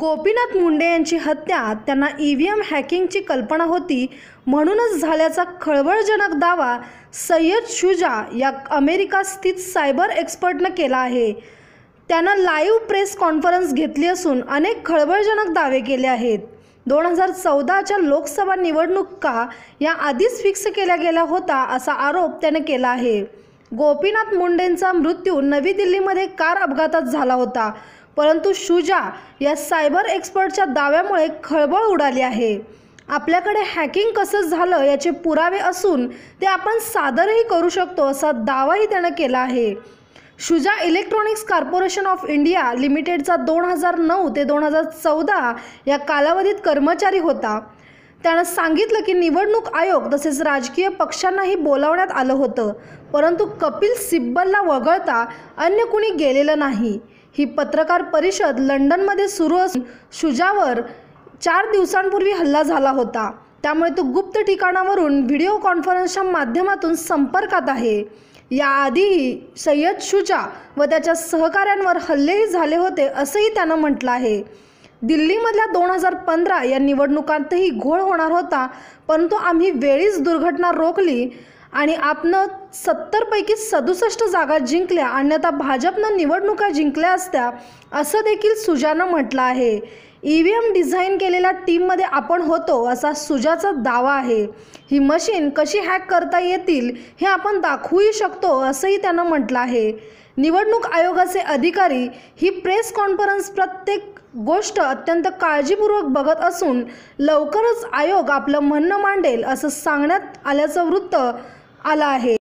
गोपीनाथ मुंडे यांची हत्या त्यांना ई व्ही एम हॅकिंगची कल्पना होती म्हणूनच झाल्याचा खळबळजनक दावा सय्यद शुजा या अमेरिका स्थित सायबर एक्सपर्टनं केला आहे. त्यानं लाईव्ह प्रेस कॉन्फरन्स घेतली असून अनेक खळबळजनक दावे केले आहेत. दोन हजार चौदाच्या लोकसभा निवडणुका या आधीच फिक्स केल्या गेल्या होता असा आरोप त्याने केला आहे. गोपीनाथ मुंडेंचा मृत्यू नवी दिल्लीमध्ये कार अपघातात झाला होता. परंतु शुजा या सायबर एक्सपर्टच्या दाव्यामुळे खळबळ उडाली आहे. आपल्याकडे हॅकिंग कसं झालं याचे पुरावे असून ते आपण सादरही करू शकतो असा दावाही त्यानं केला आहे. Shuja electronics corporation of India लिमिटेडचा दोन हजार नऊ ते दोन हजार चौदा या कालावधीत कर्मचारी होता. त्यानं सांगितलं की निवडणूक आयोग तसेच राजकीय पक्षांनाही बोलावण्यात आलं होतं. परंतु कपिल सिब्बलला वगळता अन्य कुणी गेलेलं नाही. ही पत्रकार परिषद लंडनमध्ये सुरू असून शुजावर चार दिवसांपूर्वी हल्ला झाला होता. त्यामुळे तो गुप्त ठिकाणावरून व्हिडिओ कॉन्फरन्सच्या माध्यमातून संपर्कात आहे. याआधीही सय्यद शुजा व त्याच्या सहकाऱ्यांवर हल्लेही झाले होते असंही त्यानं म्हटलं आहे. दिल्लीमधल्या दोन हजार पंधरा या निवडणुकांतही घोळ होणार होता परंतु आम्ही वेळीच दुर्घटना रोखली आणि आपनं सत्तरपैकी सदुसष्ट जागा जिंकल्या अन्यथा भाजपनं निवडणुका जिंकल्या असत्या असं देखील सुजानं म्हटलं आहे. ई व्ही एम डिझाईन केलेल्या टीममध्ये आपण होतो असा सुजाचा दावा आहे. ही मशीन कशी हॅक करता येतील हे आपण दाखवूही शकतो असंही त्यानं म्हटलं आहे. निवडणूक आयोगाचे अधिकारी ही प्रेस कॉन्फरन्स प्रत्येक गोष्ट अत्यंत काळजीपूर्वक बघत असून लवकरच आयोग आपलं म्हणणं मांडेल असं सांगण्यात आल्याचं वृत्त आलं आहे.